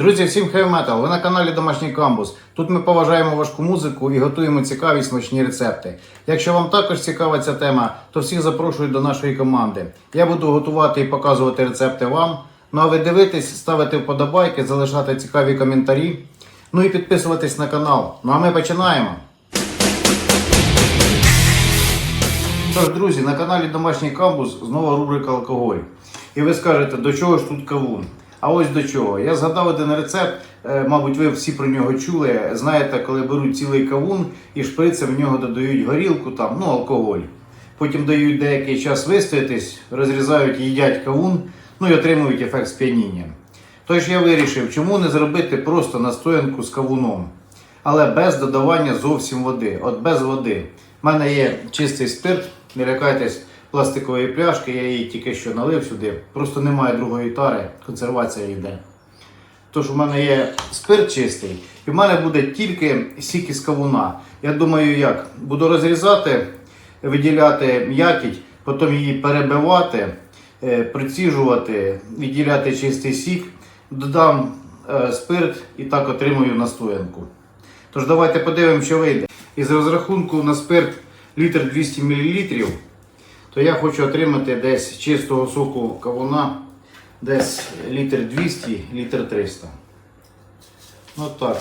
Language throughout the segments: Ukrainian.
Друзі, всім хейв-метал! Ви на каналі Домашній Камбус. Тут ми поважаємо важку музику і готуємо цікаві смачні рецепти. Якщо вам також цікава ця тема, то всіх запрошую до нашої команди. Я буду готувати і показувати рецепти вам. Ну а ви дивитесь, ставити вподобайки, залишати цікаві коментарі. Ну і підписуватись на канал. Ну а ми починаємо. Тож, друзі, на каналі Домашній Камбус знову рубрика алкоголь. І ви скажете, до чого ж тут кавун? А ось до чого. Я згадав один рецепт, е, мабуть, ви всі про нього чули. Знаєте, коли беруть цілий кавун і шприцем в нього додають горілку, там, ну, алкоголь. Потім дають деякий час вистоятись, розрізають, їдять кавун, ну і отримують ефект сп'яніння. Тож я вирішив, чому не зробити просто настоянку з кавуном, але без додавання зовсім води. От без води. У мене є чистий спирт, не лякайтесь пластикової пляшки, я її тільки що налив сюди. Просто немає другої тари, консервація йде. Тож у мене є спирт чистий, і в мене буде тільки сік із кавуна. Я думаю, як? Буду розрізати, виділяти м'якіть, потім її перебивати, е, приціжувати, відділяти чистий сік, додам е, спирт і так отримую настоянку. Тож давайте подивимося, що вийде. Із розрахунку на спирт літр 200 мл, то я хочу отримати десь чистого соку кавуна, десь літр 200, літр 300. Ну так.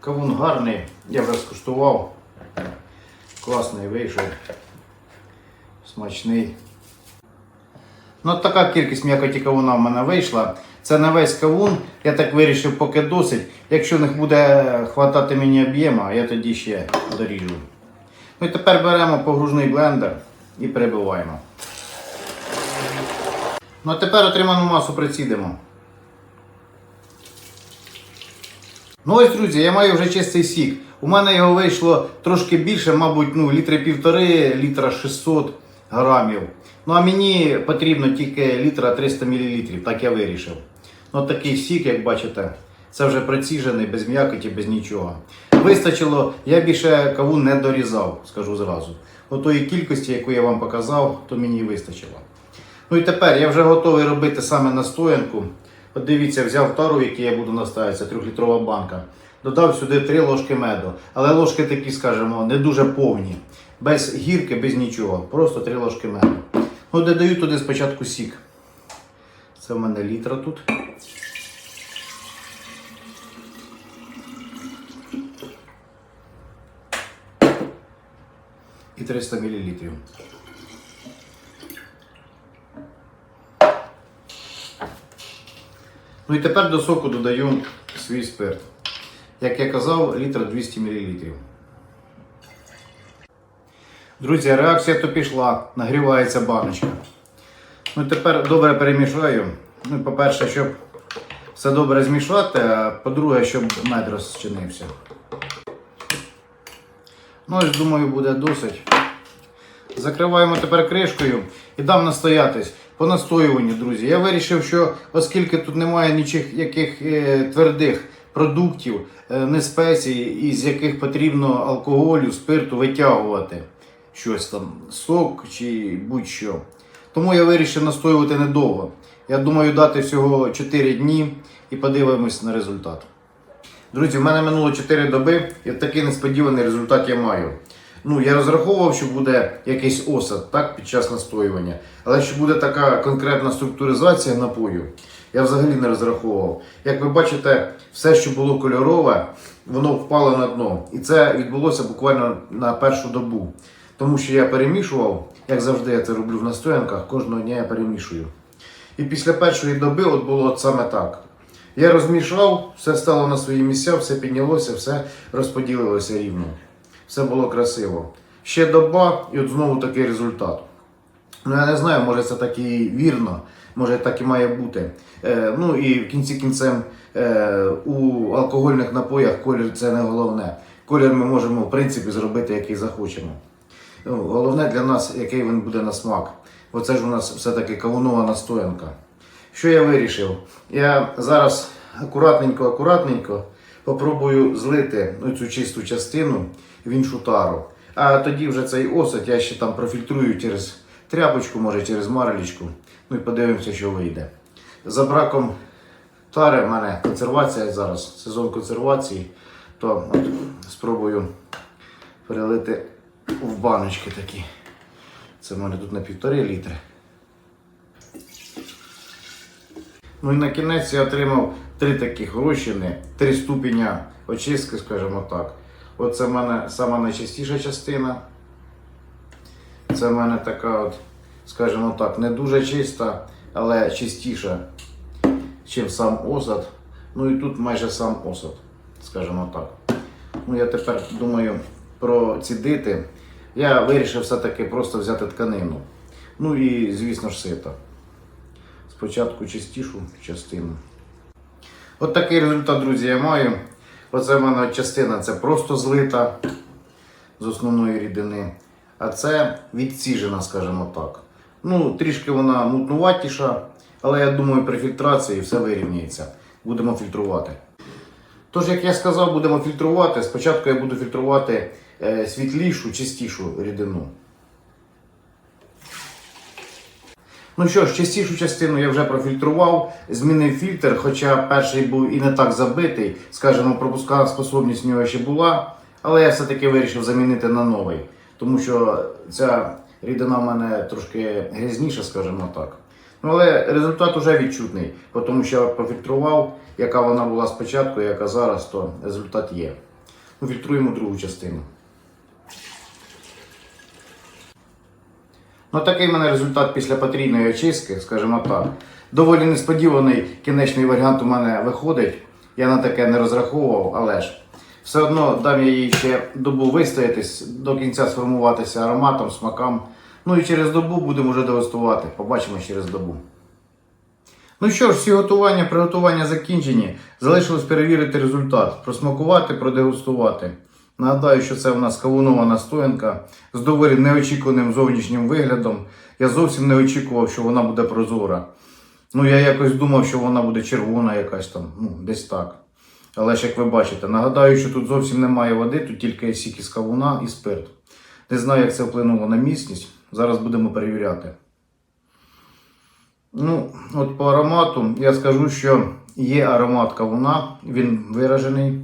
Кавун гарний, я вже скуштував. Класний вийшов. Смачний. Ну, от така кількість м'якоті кавуна в мене вийшла. Це не весь кавун. Я так вирішив, поки досить. Якщо не буде хватати мені об'єму, я тоді ще доріжу. Ну і тепер беремо погружний блендер і перебиваємо. Ну а тепер отриману масу прицідимо. Ну ось, друзі, я маю вже чистий сік. У мене його вийшло трошки більше, мабуть, ну, літри півтори, літра 600 грамів. Ну а мені потрібно тільки літра 300 мл, так я вирішив. Ну такий сік, як бачите, це вже приціжений, без м'якоті, без нічого. Вистачило, я більше кавун не дорізав, скажу зразу. Отої кількості, яку я вам показав, то мені вистачило. Ну і тепер я вже готовий робити саме настоянку. От дивіться, взяв тару, який я буду настояти, це 3-літрова банка. Додав сюди 3 ложки меду. Але ложки такі, скажімо, не дуже повні. Без гірки, без нічого. Просто 3 ложки меду. Ну, додаю туди спочатку сік. Це в мене літра тут. 300 мл. Ну і тепер до соку додаю свій спирт. Як я казав, літр 200 мл. Друзі, реакція то пішла, нагрівається баночка. Ну тепер добре перемішаю. Ну, по-перше, щоб все добре змішати, а по-друге, щоб мед розчинився. Ну ось, думаю, буде досить. Закриваємо тепер кришкою і дам настоятись. По настоюванню, друзі. Я вирішив, що оскільки тут немає нічих яких е, твердих продуктів, е, не спецій, із яких потрібно алкоголю, спирту витягувати щось там, сок чи будь-що. Тому я вирішив настоювати недовго. Я думаю, дати всього 4 дні і подивимось на результат. Друзі, в мене минуло 4 доби і такий несподіваний результат я маю. Ну, я розраховував, що буде якийсь осад так, під час настоювання. Але що буде така конкретна структуризація напою, я взагалі не розраховував. Як ви бачите, все, що було кольорове, воно впало на дно. І це відбулося буквально на першу добу. Тому що я перемішував, як завжди я це роблю в настоянках, кожного дня я перемішую. І після першої доби от було от саме так. Я розмішав, все стало на свої місця, все піднялося, все розподілилося рівно. Все було красиво. Ще доба, і от знову такий результат. Ну, я не знаю, може це так і вірно, може так і має бути. Е, ну і в кінці кінцем е, у алкогольних напоях колір це не головне. Колір ми можемо, в принципі, зробити, який захочемо. Ну, головне для нас, який він буде на смак. Оце ж у нас все-таки кавунова настоянка. Що я вирішив? Я зараз акуратненько-акуратненько попробую злити ну, цю чисту частину в іншу тару. А тоді вже цей осад я ще там профільтрую через тряпочку, може через марелічку. Ну і подивимося, що вийде. за браком тари в мене консервація зараз, сезон консервації, то от спробую перелити в баночки такі. Це в мене тут на півтори літри. Ну і на кінець я отримав три таких розчини, три ступеня очистки, скажімо так. Оце в мене сама найчастіша частина. Це в мене така от, скажімо так, не дуже чиста, але чистіша, ніж сам осад. Ну і тут майже сам осад, скажімо так. Ну я тепер думаю процідити. Я вирішив все-таки просто взяти тканину. Ну і, звісно ж, сито. Спочатку чистішу частину. От такий результат, друзі, я маю. Оце в мене частина це просто злита з основної рідини. А це відсіжена, скажімо так. Ну, трішки вона мутнуватіша, але я думаю, при фільтрації все вирівняється. Будемо фільтрувати. Тож, як я сказав, будемо фільтрувати. Спочатку я буду фільтрувати е, світлішу, чистішу рідину. Ну що ж, чистішу частину я вже профільтрував, змінив фільтр, хоча перший був і не так забитий, скажімо, пропускна способність в нього ще була, але я все-таки вирішив замінити на новий, тому що ця рідина в мене трошки грязніша, скажімо так. Ну, але результат вже відчутний, тому що я профільтрував, яка вона була спочатку, яка зараз, то результат є. Ну, фільтруємо другу частину. Ну, такий в мене результат після потрійної очистки, скажімо так. Доволі несподіваний кінечний варіант у мене виходить. Я на таке не розраховував, але ж все одно дам я їй ще добу вистоятись, до кінця сформуватися ароматом, смакам. Ну і через добу будемо вже дегустувати. Побачимо через добу. Ну що ж, всі готування, приготування закінчені. Залишилось перевірити результат, просмакувати, продегустувати. Нагадаю, що це у нас кавунова настоянка з доволі неочікуваним зовнішнім виглядом. Я зовсім не очікував, що вона буде прозора. Ну, я якось думав, що вона буде червона якась там, ну, десь так. Але ж як ви бачите, нагадаю, що тут зовсім немає води, тут тільки сік із кавуна і спирт. Не знаю, як це вплинуло на міцність. Зараз будемо перевіряти. Ну, от по аромату я скажу, що є аромат кавуна, він виражений.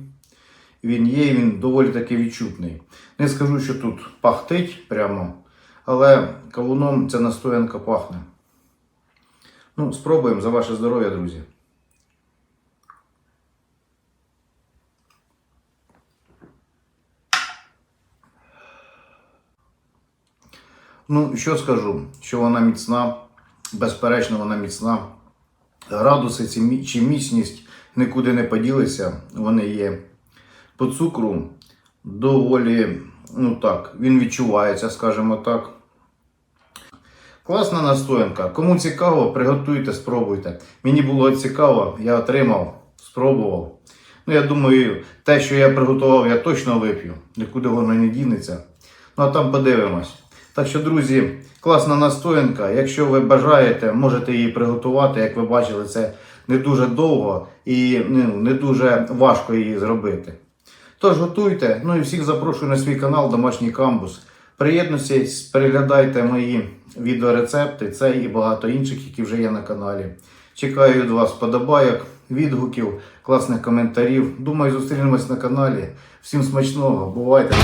Він є, він доволі таки відчутний. Не скажу, що тут пахтить прямо, але кавуном ця настоянка пахне. Ну, спробуємо за ваше здоров'я, друзі. Ну, що скажу, що вона міцна, безперечно, вона міцна. Градуси чи міцність нікуди не поділися, вони є. По цукру доволі, ну так, він відчувається, скажімо так. Класна настоянка. Кому цікаво, приготуйте, спробуйте. Мені було цікаво, я отримав, спробував. Ну, я думаю, те, що я приготував, я точно вип'ю. Нікуди воно не дінеться. Ну а там подивимось. Так що, друзі, класна настоянка. Якщо ви бажаєте, можете її приготувати. Як ви бачили, це не дуже довго і ну, не дуже важко її зробити. Тож готуйте. Ну і всіх запрошую на свій канал Домашній Камбус. Приєднуйтесь, переглядайте мої відеорецепти, це і багато інших, які вже є на каналі. Чекаю від вас подобайок, відгуків, класних коментарів. Думаю, зустрінемось на каналі. Всім смачного, бувайте!